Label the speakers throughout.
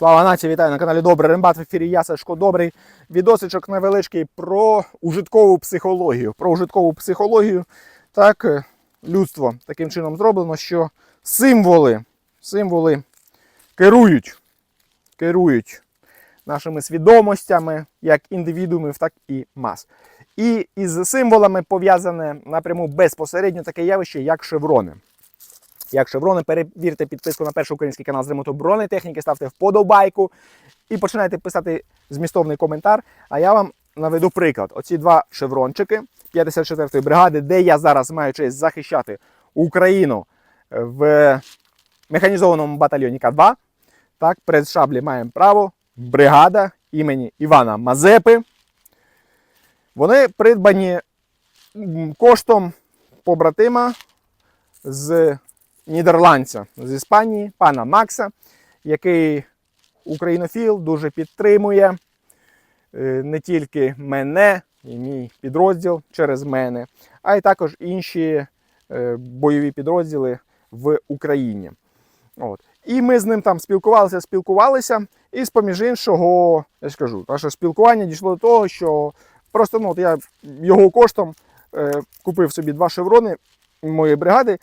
Speaker 1: Слава нації, вітаю на каналі Добрий Рембат. В ефірі я Сашко Добрий. Відосичок невеличкий про ужиткову психологію. Про ужиткову психологію. Так, е, людство таким чином зроблено, що символи, символи керують, керують нашими свідомостями як індивідуумів, так і мас. І із символами пов'язане напряму безпосередньо таке явище, як шеврони. Як шеврони, перевірте підписку на перший український канал з ремонту бронетехніки, ставте вподобайку і починайте писати змістовний коментар. А я вам наведу приклад. Оці два шеврончики 54-ї бригади, де я зараз маю честь захищати Україну в механізованому батальйоні К2. Так, перед шаблі маємо право. Бригада імені Івана Мазепи. Вони придбані коштом побратима з нідерландця з Іспанії, пана Макса, який українофіл дуже підтримує е, не тільки мене і мій підрозділ через мене, а й також інші е, бойові підрозділи в Україні. От. І ми з ним там спілкувалися, спілкувалися. І з поміж іншого, я ж кажу, наше спілкування дійшло до того, що просто ну, от я його коштом е, купив собі два шеврони моєї бригади,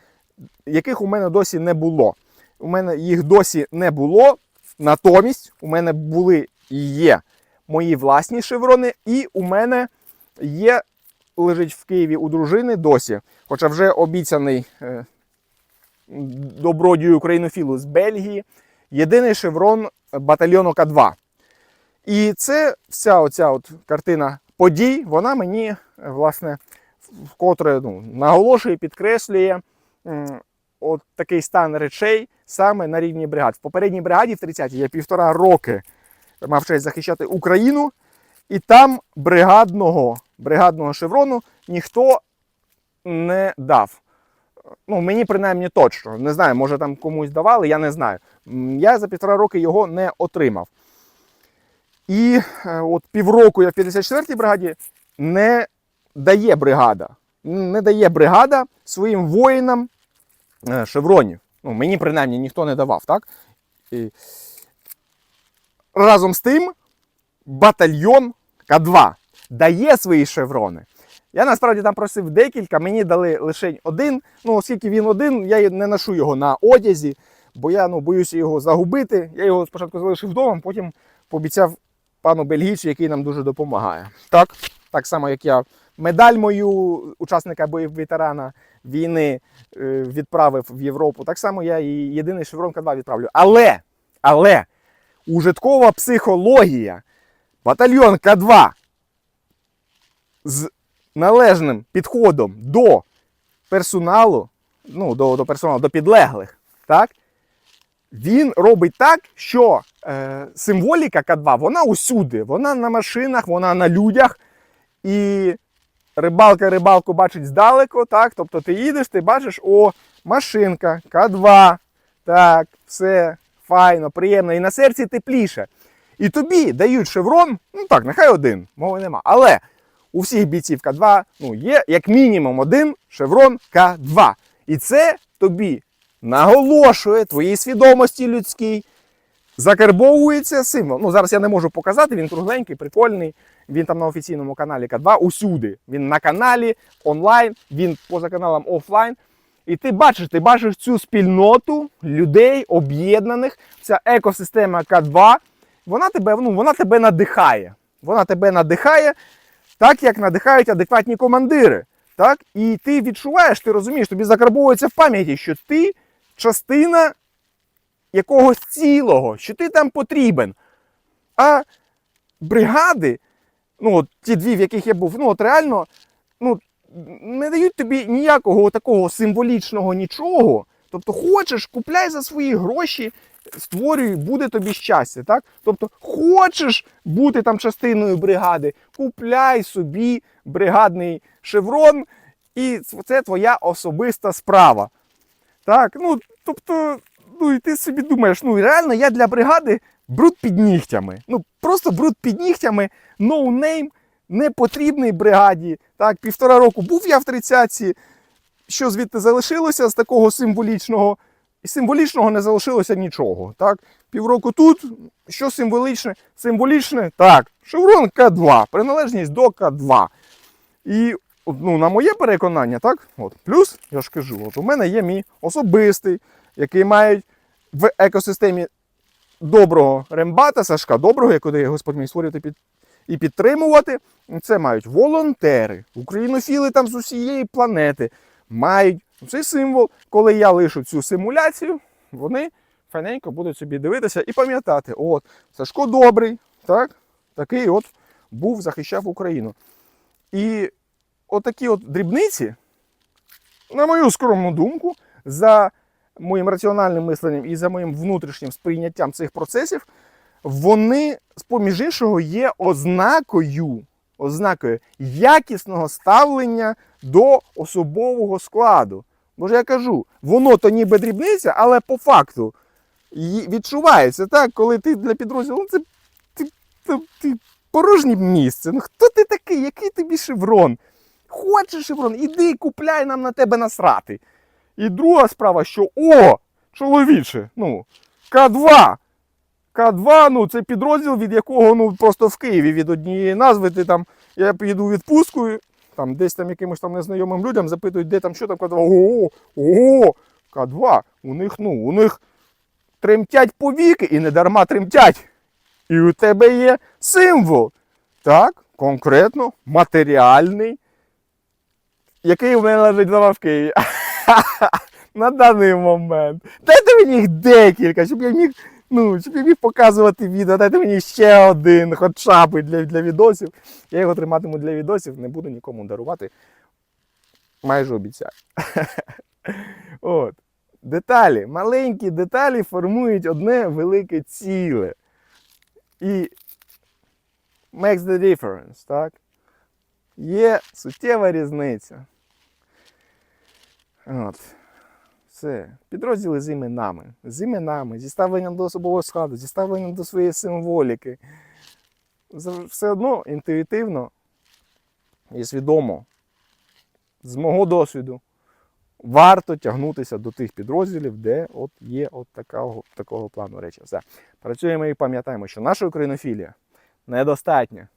Speaker 1: яких у мене досі не було. У мене їх досі не було. Натомість у мене були і є мої власні шеврони, і у мене є, лежить в Києві у дружини досі, хоча вже обіцяний е, добродію українофілу з Бельгії, єдиний шеврон батальйону К2. І це вся оця от картина подій, вона мені, е, власне, вкотре ну, наголошує, підкреслює от такий стан речей саме на рівні бригад. В попередній бригаді в 30-й я півтора роки мав честь захищати Україну, і там бригадного, бригадного шеврону ніхто не дав. Ну, мені принаймні точно. Не знаю, може там комусь давали, я не знаю. Я за півтора роки його не отримав. І е, от півроку я в 54-й бригаді не дає бригада. Не дає бригада своїм воїнам шевронів. Ну, мені принаймні ніхто не давав, так? І... Разом з тим, батальйон К2 дає свої шеврони. Я насправді там просив декілька, мені дали лише один. Ну, оскільки він один, я не ношу його на одязі, бо я ну, боюся його загубити. Я його спочатку залишив вдома, потім пообіцяв пану Бельгійцю, який нам дуже допомагає. Так, так само, як я медаль мою учасника боїв ветерана війни е, відправив в Європу. Так само я і єдиний шеврон К2 відправлю. Але, але ужиткова психологія, батальйон К2 з належним підходом до персоналу, ну, до, до персоналу, до підлеглих, так? Він робить так, що е, символіка К2, вона усюди, вона на машинах, вона на людях. І рибалка рибалку бачить здалеку, так? Тобто ти їдеш, ти бачиш, о, машинка, К2, так, все файно, приємно, і на серці тепліше. І тобі дають шеврон, ну так, нехай один, мови нема. Але у всіх бійців К2 ну, є як мінімум один шеврон К2. І це тобі наголошує твоїй свідомості людській, закарбовується символ. Ну, зараз я не можу показати, він кругленький, прикольний. Він там на офіційному каналі К2 усюди. Він на каналі онлайн, він поза каналом офлайн. І ти бачиш, ти бачиш цю спільноту людей, об'єднаних, ця екосистема К2, вона тебе, ну, вона тебе надихає. Вона тебе надихає, так як надихають адекватні командири. Так? І ти відчуваєш, ти розумієш, тобі закарбовується в пам'яті, що ти частина якогось цілого, що ти там потрібен. А бригади, ну, от ті дві, в яких я був, ну от реально ну, не дають тобі ніякого такого символічного нічого. Тобто, хочеш, купляй за свої гроші, створюй, буде тобі щастя. Так? Тобто, хочеш бути там частиною бригади, купляй собі бригадний шеврон, і це твоя особиста справа. Так, ну, тобто, ну і ти собі думаєш, ну реально я для бригади бруд під нігтями. Ну, просто бруд під нігтями, no name, не потрібний бригаді. Так, півтора року був я в тридцятці. Що звідти залишилося з такого символічного? І символічного не залишилося нічого. Так? півроку тут. Що символічне? Символічне, так, шеврон К2, приналежність до К2. І ну, на моє переконання, так, от, плюс, я ж кажу, от у мене є мій особистий, який мають в екосистемі доброго рембата, Сашка доброго, який Господь мій створювати під, і підтримувати. Це мають волонтери, українофіли там з усієї планети мають цей символ. Коли я лишу цю симуляцію, вони файненько будуть собі дивитися і пам'ятати, от, Сашко добрий, так, такий от був, захищав Україну. І отакі от дрібниці, на мою скромну думку, за моїм раціональним мисленням і за моїм внутрішнім сприйняттям цих процесів, вони, з-поміж іншого, є ознакою, ознакою якісного ставлення до особового складу. Бо ж я кажу, воно то ніби дрібниця, але по факту відчувається так, коли ти для підрозділу, ну це ти, ти, ти порожнє місце. Ну хто ти такий? Який тобі шеврон? Хочеш шеврон, іди купляй нам на тебе насрати. І друга справа, що о, чоловіче, ну, К2. К2, ну це підрозділ, від якого ну просто в Києві від однієї назви ти там, я піду відпустку, там десь там якимось там незнайомим людям запитують, де там що там К2. Ого, ого, К2. У них, ну, у них тремтять повіки і не дарма тремтять. І у тебе є символ. Так, конкретно матеріальний, який в мене лежить в Києві. На даний момент. Дайте мені їх декілька, щоб я міг, ну, щоб я міг показувати відео. Дайте мені ще один, хоча б для, для відосів. Я його триматиму для відосів, не буду нікому дарувати. Майже обіцяю. От. Деталі, маленькі деталі формують одне велике ціле. І makes the difference, так? Є суттєва різниця. От. Все. Підрозділи з іменами. З іменами, зі ставленням до особового складу, зі ставленням до своєї символіки. Все одно інтуїтивно і свідомо, з мого досвіду, варто тягнутися до тих підрозділів, де от є от такого, такого плану речі. Все. Працюємо і пам'ятаємо, що наша українофілія недостатня.